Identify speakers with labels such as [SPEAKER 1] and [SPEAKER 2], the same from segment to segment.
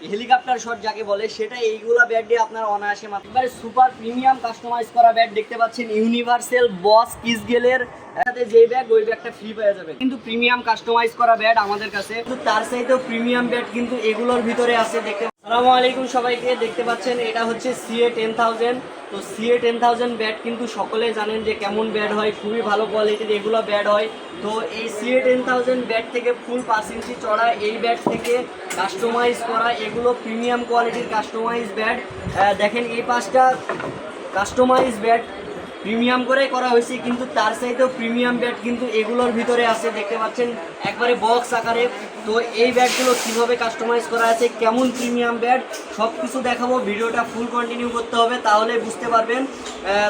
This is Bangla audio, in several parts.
[SPEAKER 1] হেলিকপ্টার শট যাকে বলে সেটা এইগুলা ব্যাট দিয়ে আপনার অনায়াসে মাত্র এবারে সুপার প্রিমিয়াম কাস্টমাইজ করা ব্যাট দেখতে পাচ্ছেন ইউনিভার্সাল বস কিস গেলের সাথে যে ব্যাগ ওই ব্যাগটা ফ্রি পাওয়া যাবে। কিন্তু প্রিমিয়াম কাস্টমাইজ করা ব্যাট আমাদের কাছে। কিন্তু তার চাইতেও প্রিমিয়াম ব্যাট কিন্তু এগুলোর ভিতরে আছে, দেখতে আসসালামু আলাইকুম সবাইকে, দেখতে পাচ্ছেন, এটা হচ্ছে সিএ টেন থাউজেন্ড তো সিএ টেন থাউজেন্ড ব্যাট কিন্তু সকলে জানেন যে কেমন ব্যাট হয়, খুবই ভালো কোয়ালিটির এগুলো ব্যাট হয়। তো এই সিএ টেন থাউজেন্ড ব্যাট থেকে ফুল পাঁচ ইঞ্চি চড়া, এই ব্যাট থেকে কাস্টমাইজ করা, এগুলো প্রিমিয়াম কোয়ালিটির কাস্টমাইজ ব্যাট দেখেন এই পাঁচটা কাস্টমাইজ ব্যাট প্রিমিয়াম করে করা হয়েছে, কিন্তু তার চাইতেও প্রিমিয়াম ব্যাট কিন্তু এগুলোর ভিতরে আছে, দেখতে পাচ্ছেন, একবারে বক্স আকারে। তো এই ব্যাটগুলো কীভাবে কাস্টমাইজ করা আছে, কেমন প্রিমিয়াম ব্যাট সব কিছু দেখাবো, ভিডিওটা ফুল কন্টিনিউ করতে হবে, তাহলে বুঝতে পারবেন।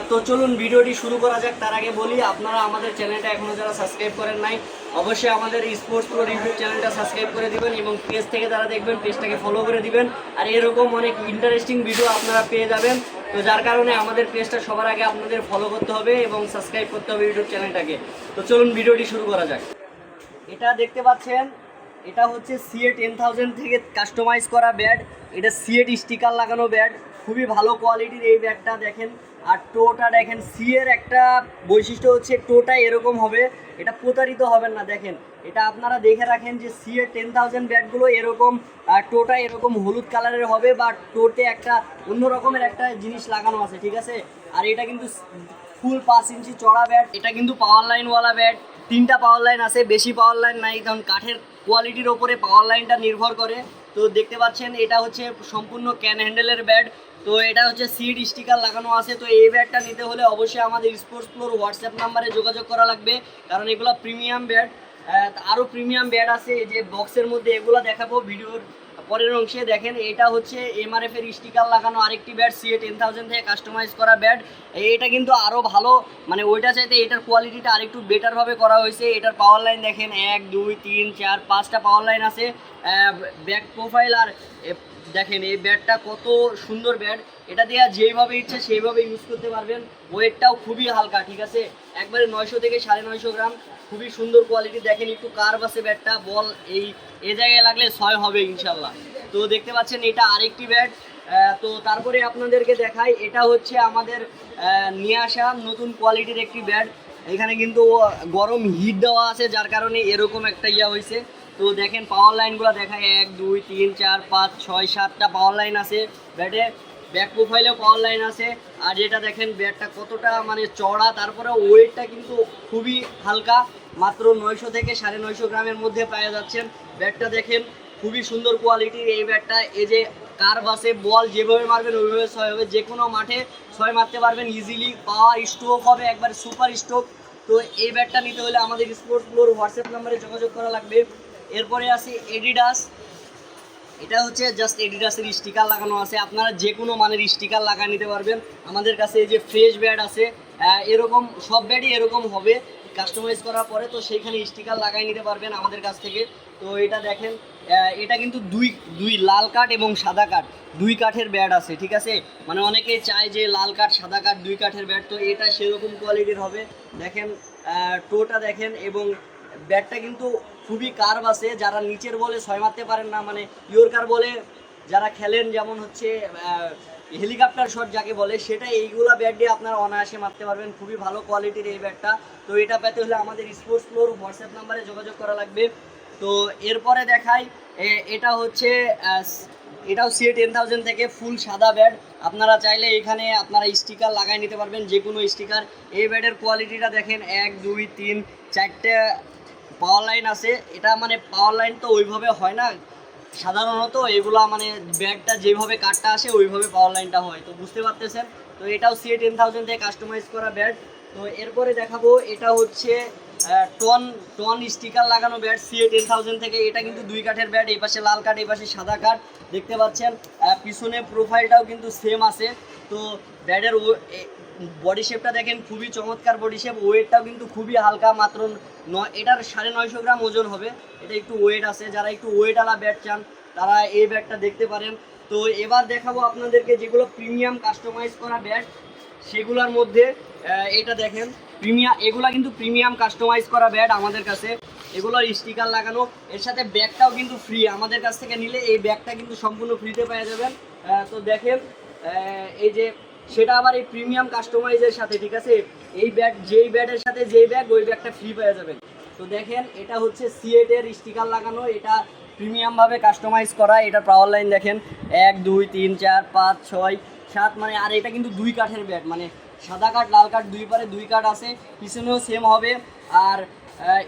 [SPEAKER 1] তো চলুন, ভিডিওটি শুরু করা যাক, তার আগে বলি, আপনারা আমাদের চ্যানেলটা এখনও যারা সাবস্ক্রাইব করেন নাই, অবশ্যই আমাদের স্পোর্টস প্রো রিভিউ চ্যানেলটা সাবস্ক্রাইব করে দিবেন এবং পেজ থেকে যারা দেখবেন পেজটাকে ফলো করে দিবেন। আর এরকম অনেক ইন্টারেস্টিং ভিডিও আপনারা পেয়ে যাবেন। তো যার কারণে আমাদের পেজটা সবার আগে আপনাদের ফলো করতে হবে এবং সাবস্ক্রাইব করতে হবে ইউটিউব চ্যানেলটাকে তো চলুন ভিডিওটি শুরু করা যাক। এটা দেখতে পাচ্ছেন এটা হচ্ছে সিএ টেন থাউজেন্ড থেকে কাস্টমাইজ করা ব্যাট এটা সিএট স্টিকার লাগানো ব্যাট খুবই ভালো কোয়ালিটির এই ব্যাটটা দেখেন। আর টোটা দেখেন সিএর একটা বৈশিষ্ট্য হচ্ছে টোটা এরকম হবে। এটা প্রতারিত হবেন না, দেখেন। এটা আপনারা দেখে রাখেন যে সিএ টেন থাউজেন্ড ব্যাটগুলো এরকম টোটা এরকম হলুদ কালারের হবে বা টোটে একটা অন্য রকমের একটা জিনিস লাগানো আছে, ঠিক আছে? আর এটা কিন্তু ফুল পাঁচ ইঞ্চি চড়া ব্যাট এটা কিন্তু পাওয়ার লাইনওয়ালা ব্যাট তিনটা পাওয়ার লাইন আছে, বেশি পাওয়ার লাইন নাই, কারণ কাঠের কোয়ালিটির ওপরে পাওয়ার লাইনটা নির্ভর করে। তো দেখতে পাচ্ছেন, এটা হচ্ছে সম্পূর্ণ ক্যান হ্যান্ডেলের ব্যাট তো এটা হচ্ছে সিড স্টিকার লাগানো আছে। তো এই ব্যাটটা নিতে হলে অবশ্যই আমাদের স্পোর্টস ফ্লোর হোয়াটসঅ্যাপ নাম্বারে যোগাযোগ করা লাগবে। কারণ এগুলো প্রিমিয়াম ব্যাট আরও প্রিমিয়াম ব্যাট আছে। যে বক্সের মধ্যে এগুলো দেখাবো। ভিডিওর পরের অংশে দেখেন, এটা হচ্ছে এমআরএফ এর স্টিকার লাগানো আরেকটি bat C A ten thousand থেকে কাস্টমাইজ করা ব্যাট এটা কিন্তু আরও ভালো মানে ওইটা চাইতে এটার কোয়ালিটিটা আরেকটু বেটারভাবে করা হয়েছে। এটার পাওয়ার লাইন দেখেন, এক, দুই, তিন, চার, পাঁচটা পাওয়ার লাইন আছে। ব্যাক প্রোফাইল আর দেখেন, এই ব্যাটটা কত সুন্দর ব্যাট এটা দিয়ে যেইভাবে ইচ্ছে সেইভাবে ইউজ করতে পারবেন। ওয়েটটাও খুবই হালকা, ঠিক আছে? একবারে নয়শো থেকে সাড়ে নয়শো গ্রাম। খুবই সুন্দর কোয়ালিটি দেখেন একটু কার্ভ আছে ব্যাটটা বল এই, এ জায়গায় লাগলে ছয় হবে ইনশাল্লাহ তো দেখতে পাচ্ছেন এটা আরেকটি ব্যাট তো তারপরে আপনাদেরকে দেখাই, এটা হচ্ছে আমাদের নিয়ে আসা নতুন কোয়ালিটির একটি ব্যাট এখানে কিন্তু গরম হিট দেওয়া আছে, যার কারণে এরকম একটা ইয়া হয়েছে তো দেখেন পাওয়ার লাইনগুলো দেখায় এক, দুই, তিন, চার, পাঁচ, ছয়, সাতটা পাওয়ার লাইন আছে ব্যাটে ব্যাক প্রোফাইলেও পাওয়ার লাইন আছে। আর এটা দেখেন ব্যাটটা কতটা মানে চড়া তারপরে ওয়েটটা কিন্তু খুবই হালকা। মাত্র নয়শো থেকে সাড়ে নয়শো গ্রামের মধ্যে পাওয়া যাচ্ছেন ব্যাটটা দেখেন, খুবই সুন্দর কোয়ালিটির এই ব্যাটটা এই যে কার বাসে বল যেভাবে মারবেন, ওইভাবে ছয় হবে। যে কোনো মাঠে ছয় মারতে পারবেন ইজিলি পাওয়ার স্ট্রোক হবে, একবার সুপার স্ট্রোক তো এই ব্যাটটা নিতে হলে আমাদের স্পোর্টস ফ্লোর হোয়াটসঅ্যাপ নাম্বারে যোগাযোগ করা লাগবে। এরপরে আসি এডিডাস এটা হচ্ছে জাস্ট এডিডাসের স্টিকার লাগানো আছে। আপনারা যে কোনো মানের স্টিকার লাগায় নিতে পারবেন। আমাদের কাছে এই যে ফ্রেশ ব্যাড আছে এরকম সব ব্যাডই এরকম হবে। কাস্টমাইজ করার পরে তো সেইখানে স্টিকার লাগাই নিতে পারবেন আমাদের কাছ থেকে। তো এটা দেখেন এটা কিন্তু দুই দুই লাল কাঠ এবং সাদা কাঠ, দুই কাঠের ব্যাট আছে, ঠিক আছে? মানে অনেকে চায় যে লাল কাঠ, সাদা কাঠ, দুই কাঠের ব্যাট তো এটা সেরকম কোয়ালিটির হবে। দেখেন টোটা দেখেন এবং ব্যাটটা কিন্তু খুবই কার্ভ আছে, যারা নিচের বলে ছয় মারতে পারেন না মানে ইয়র্কার বলে যারা খেলেন, যেমন হচ্ছে হেলিকপ্টার শট যাকে বলে সেটা এইগুলা ব্যাট দিয়ে আপনারা অনায়াসে মারতে পারবেন। খুবই ভালো কোয়ালিটির এই ব্যাটটা তো এটা পেতে হলে আমাদের স্পোর্টস ফ্লোর হোয়াটসঅ্যাপ নাম্বারে যোগাযোগ করা লাগবে। তো এরপরে দেখাই এটা হচ্ছে এটাও সিএ টেন থাউজেন্ড থেকে ফুল সাদা ব্যাট আপনারা চাইলে এখানে আপনারা স্টিকার লাগাই নিতে পারবেন যে কোনো স্টিকার এই ব্যাটের কোয়ালিটিটা দেখেন, এক, দুই, তিন, চারটে পাওয়ার লাইন আছে, এটা মানে পাওয়ার লাইন তো ওইভাবে হয় না। সাধারণত এগুলা মানে ব্যাগটা যেভাবে কাটটা আসে, ওইভাবে পাওয়ার লাইনটা হয়। তো বুঝতে পারতেছেন? তো এটাও সিএ টেন থাউজেন্ড থেকে কাস্টমাইজ করা ব্যাট তো এরপরে দেখাবো, এটা হচ্ছে টন টন স্টিকার লাগানো ব্যাট সিএ টেন থাউজেন্ড থেকে। এটা কিন্তু দুই কাঠের ব্যাট এই পাশে লাল কাঠ, এই পাশে সাদা কাঠ। দেখতে পাচ্ছেন? পিছনে প্রোফাইলটাও কিন্তু সেম আছে। তো ব্যাটের বডি শেপটা দেখেন খুবই চমৎকার বডি শেপ ওয়েটটাও কিন্তু খুবই হালকা, মাত্র ন- এটার সাড়ে নয়শো গ্রাম ওজন হবে। এটা একটু ওয়েট আছে, যারা একটু ওয়েটওয়ালা ব্যাট চান, তারা এই ব্যাটটা দেখতে পারেন। তো এবার দেখাবো আপনাদেরকে যেগুলো প্রিমিয়াম কাস্টমাইজ করা ব্যাট সেগুলোর মধ্যে এটা দেখেন। প্রিমিয়াম এগুলা কিন্তু প্রিমিয়াম কাস্টমাইজ করা ব্যাট আমাদের কাছে। এগুলোর স্টিকার লাগানো। এর সাথে ব্যাগটাও কিন্তু ফ্রি আমাদের কাছ থেকে নিলে এই ব্যাগটা কিন্তু সম্পূর্ণ ফ্রিতে পেয়ে যাবেন। তো দেখেন এই যে সেটা আবার এই প্রিমিয়াম কাস্টমাইজের সাথে, ঠিক আছে? এই ব্যাগ যেই ব্যাগের সাথে যেই ব্যাগ ওই ব্যাগটা ফ্রি পেয়ে যাবেন। তো দেখেন, এটা হচ্ছে সিএট এর স্টিকার লাগানো, এটা প্রিমিয়াম ভাবে কাস্টমাইজ করা, এটা পাওয়ার লাইন দেখেন। এক, দুই, তিন, চার, পাঁচ, ছয়, সাত মানে আর এটা কিন্তু দুই কাঠের ব্যাট মানে সাদা কাঠ, লাল কাঠ দুই পারে দুই কাঠ আছে, পিছনেও সেম হবে। আর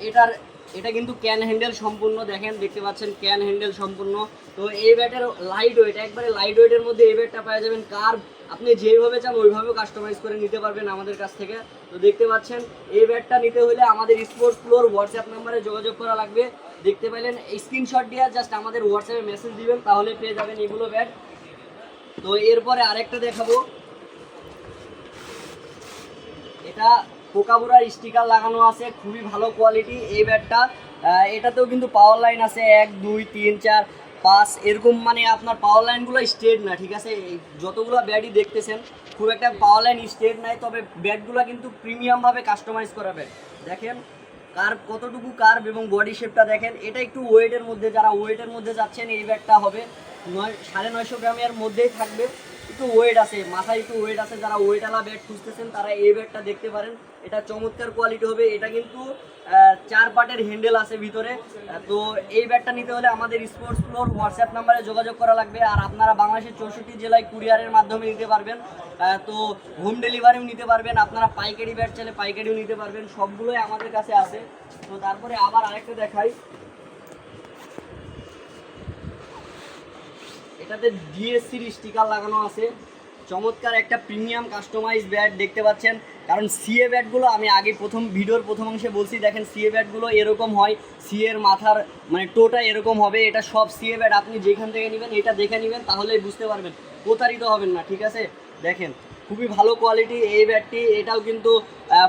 [SPEAKER 1] এটার, এটা কিন্তু ক্যান হ্যান্ডেল সম্পূর্ণ, দেখেন, দেখতে পাচ্ছেন ক্যান হ্যান্ডেল সম্পূর্ণ। তো এই ব্যাটের লাইট ওয়েট একবারে লাইট ওয়েটের মধ্যে এই ব্যাটটা পাওয়া যাবেন। কার আপনি যেইভাবে চান ওইভাবেও কাস্টমাইজ করে নিতে পারবেন আমাদের কাছ থেকে। তো দেখতে পাচ্ছেন, এই ব্যাটটা নিতে হলে আমাদের স্পোর্টস ফ্লোর হোয়াটসঅ্যাপ নাম্বারে যোগাযোগ করা লাগবে। দেখতে এই স্ক্রিনশট দিয়ে জাস্ট আমাদের হোয়াটসঅ্যাপে মেসেজ দিবেন, তাহলে পেয়ে যাবেন এগুলো ব্যাট তো এরপরে আরেকটা দেখাবো। এটা কোকাবুরার স্টিকার লাগানো আছে, খুবই ভালো কোয়ালিটি এই ব্যাটটা এটাতেও কিন্তু পাওয়ার লাইন আছে, এক, দুই, তিন, চার পাঁচ এরকম মানে আপনার পাওয়ার লাইনগুলো স্ট্রেট না, ঠিক আছে? এই যতগুলো ব্যাটই দেখতেছেন, খুব একটা পাওয়ার লাইন স্ট্রেট নাই, তবে ব্যাটগুলো কিন্তু প্রিমিয়ামভাবে কাস্টমাইজ করা ব্যাট দেখেন কার্ভ কতটুকু কার্ভ এবং বডি শেপটা দেখেন, এটা একটু ওয়েটের মধ্যে, যারা ওয়েটের মধ্যে যাচ্ছেন, এই ব্যাগটা হবে নয়, সাড়ে নয়শো গ্রামের মধ্যেই থাকবে। একটু ওয়েট আছে, মাথায় একটু ওয়েট আছে, যারা ওয়েটওয়ালা ব্যাট খুঁজতেছেন, তারা এই ব্যাগটা দেখতে পারেন। এটা চমৎকার কোয়ালিটি হবে, এটা কিন্তু চার পার্টের হ্যান্ডেল আছে ভিতরে। তো এই ব্যাগটা নিতে হলে আমাদের স্পোর্টস ফ্লোর হোয়াটসঅ্যাপ নাম্বারে যোগাযোগ করা লাগবে, আর আপনারা বাংলাদেশের চৌষট্টি জেলায় কুরিয়ারের মাধ্যমে নিতে পারবেন। তো হোম ডেলিভারিও নিতে পারবেন, আপনারা পাইকারি ব্যাট চাইলে পাইকারিও নিতে পারবেন, সবগুলোই আমাদের কাছে আছে। তো তারপরে আবার আরেকটা দেখাই। এটাতে ডিএসসির স্টিকার লাগানো আছে। চমৎকার একটা প্রিমিয়াম কাস্টমাইজ ব্যাট দেখতে পাচ্ছেন। কারণ সিএ ব্যাটগুলো আমি আগে প্রথম, ভিডিওর প্রথম অংশে বলছি, দেখেন সিএ ব্যাটগুলো এরকম হয় সিএর মাথার মানে টোটা এরকম হবে, এটা সব সিএ ব্যাট আপনি যেখান থেকে নেবেন, এটা দেখে নেবেন, তাহলেই বুঝতে পারবেন। প্রতারিত হবেন না, ঠিক আছে? দেখেন, খুবই ভালো কোয়ালিটি এই ব্যাটটি এটাও কিন্তু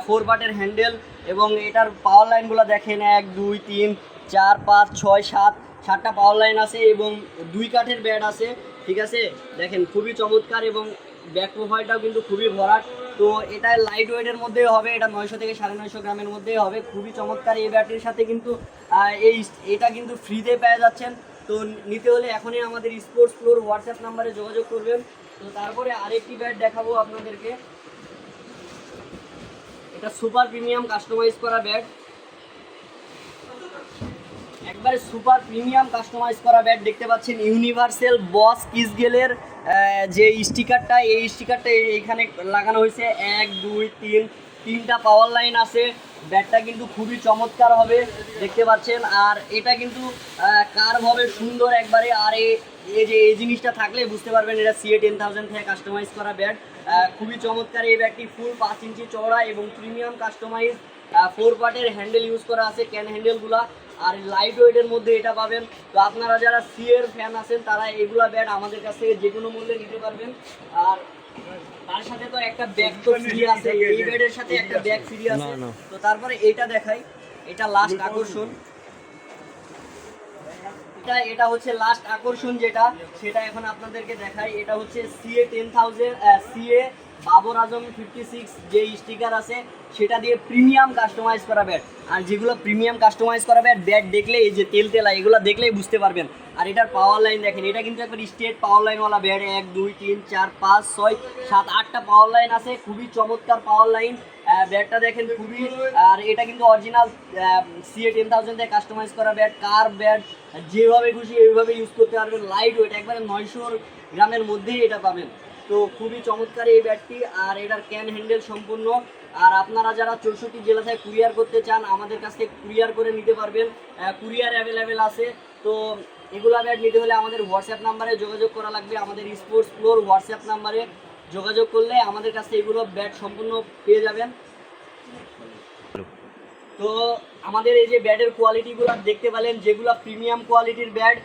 [SPEAKER 1] ফোর পার্টের হ্যান্ডেল এবং এটার পাওয়ার লাইনগুলো দেখেন, এক, দুই, তিন, চার, পাঁচ, ছয়, সাত সাতটা পাওয়ার লাইন আছে এবং দুই কাঠের ব্যাট আছে, ঠিক আছে? দেখেন, খুবই চমৎকার এবং ব্যাক প্রোফাইলটাও কিন্তু খুবই ভরাট। তো এটা লাইট ওয়েটের মধ্যে হবে, এটা নয়শো থেকে সাড়ে নয়শো গ্রামের মধ্যেই হবে। খুবই চমৎকার এই ব্যাটের সাথে কিন্তু এই এটা কিন্তু ফ্রিতে পেয়ে যাচ্ছেন। তো নিতে হলে এখনই আমাদের স্পোর্টস ফ্লোর হোয়াটসঅ্যাপ নাম্বারে যোগাযোগ করবেন। তো তারপরে আরেকটি ব্যাট দেখাবো আপনাদেরকে। এটা সুপার প্রিমিয়াম কাস্টমাইজ করা ব্যাট একবারে সুপার প্রিমিয়াম কাস্টমাইজ করা ব্যাট দেখতে পাচ্ছেন ইউনিভার্সাল বস কিসগেলের যে স্টিকারটা, এই স্টিকারটা এইখানে লাগানো হয়েছে। এক, দুই, তিন, তিনটা পাওয়ার লাইন আছে। ব্যাটটা কিন্তু খুবই চমৎকার হবে, দেখতে পাচ্ছেন। আর এটা কিন্তু কার্ভ হবে সুন্দর একবারে। আর এই যে এই জিনিসটা থাকলে বুঝতে পারবেন, এটা সিএ টেন থাউজেন্ড থেকে কাস্টমাইজ করা ব্যাট। খুবই চমৎকার এই ব্যাগটি ফুল পাঁচ ইঞ্চি চওড়া এবং প্রিমিয়াম কাস্টমাইজ ফোর পার্টের হ্যান্ডেল ইউজ করা আছে ক্যান হ্যান্ডেলগুলা আর লাইট ওয়েটের মধ্যে এটা পাবেন। তো আপনারা যারা সিএর ফ্যান আছেন তারা এগুলা ব্যাট আমাদের কাছে থেকে যে কোনো মূল্যে নিতে পারবেন। আর তার সাথে তো একটা ব্যাগ তো ফ্রি আছে। এই ব্যাটের সাথে একটা ব্যাগ ফ্রি আছে। তো তারপরে এটা দেখাই। এটা লাস্ট আকর্ষণ। এটা এটা হচ্ছে লাস্ট আকর্ষণ যেটা, সেটা এখন আপনাদেরকে দেখাই। এটা হচ্ছে CA ten thousand CA Babar Azam fifty six যে স্টিকার আছে, সেটা দিয়ে প্রিমিয়াম কাস্টমাইজ করা ব্যাট আর যেগুলো প্রিমিয়াম কাস্টমাইজ করা ব্যাট ব্যাট দেখলে এই যে তেল তেলা, এগুলো দেখলেই বুঝতে পারবেন। আর এটার পাওয়ার লাইন দেখেন, এটা কিন্তু একবার স্টেট পাওয়ার লাইনওয়ালা ব্যাট এক, দুই, তিন, চার, পাঁচ, ছয়, সাত, আটটা পাওয়ার লাইন আছে, খুবই চমৎকার পাওয়ার লাইন ব্যাটটা দেখেন খুবই, আর এটা কিন্তু original CA ten thousand customize করা ব্যাট কার ব্যাট যেভাবে খুশি এইভাবে ইউজ করতে পারবেন। লাইট ওয়েট একবারে নয়শো গ্রামের মধ্যেই এটা পাবেন। তো খুবই চমৎকার এই ব্যাটটি আর এটার ক্যান হ্যান্ডেল সম্পূর্ণ। আর আপনারা যারা চৌষট্টি জেলা থেকে কুরিয়ার করতে চান, আমাদের কাছ থেকে কুরিয়ার করে নিতে পারবেন। কুরিয়ার অ্যাভেলেবেল আছে। তো এগুলা ব্যাট নিতে হলে আমাদের হোয়াটসঅ্যাপ নাম্বারে যোগাযোগ করা লাগবে। আমাদের স্পোর্টস ফ্লোর হোয়াটসঅ্যাপ নাম্বারে যোগাযোগ করলে আমাদের কাছে এগুলো ব্যাট সম্পূর্ণ পেয়ে যাবেন। তো আমাদের এই যে ব্যাটের কোয়ালিটিগুলো দেখতে পেলেন, যেগুলো প্রিমিয়াম কোয়ালিটির ব্যাট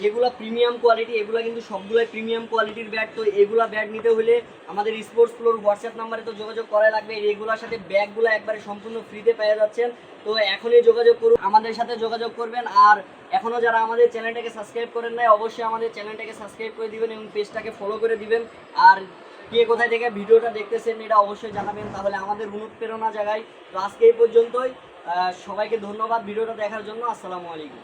[SPEAKER 1] যেগুলো প্রিমিয়াম কোয়ালিটি, এগুলো কিন্তু সবগুলোই প্রিমিয়াম কোয়ালিটির ব্যাট। তো এগুলো ব্যাট নিতে হলে আমাদের স্পোর্টস ফ্লোর হোয়াটসঅ্যাপ নাম্বারে তো যোগাযোগ করা লাগবে। এগুলোর সাথে ব্যাগগুলো একবারে সম্পূর্ণ ফ্রিতে পেয়ে যাচ্ছেন। তো এখনই যোগাযোগ করুন, আমাদের সাথে যোগাযোগ করবেন। আর এখনও যারা আমাদের চ্যানেলটাকে সাবস্ক্রাইব করেন নাই, অবশ্যই আমাদের চ্যানেলটাকে সাবস্ক্রাইব করে দিবেন এবং পেজটাকে ফলো করে দিবেন। আর কে কোথায় থেকে ভিডিওটা দেখতেছেন এটা অবশ্যই জানাবেন। তাহলে আমাদের অনুপ্রেরণা জায়গায় তো আজকে এই পর্যন্তই। সবাইকে ধন্যবাদ ভিডিওটা দেখার জন্য। আসসালামু আলাইকুম।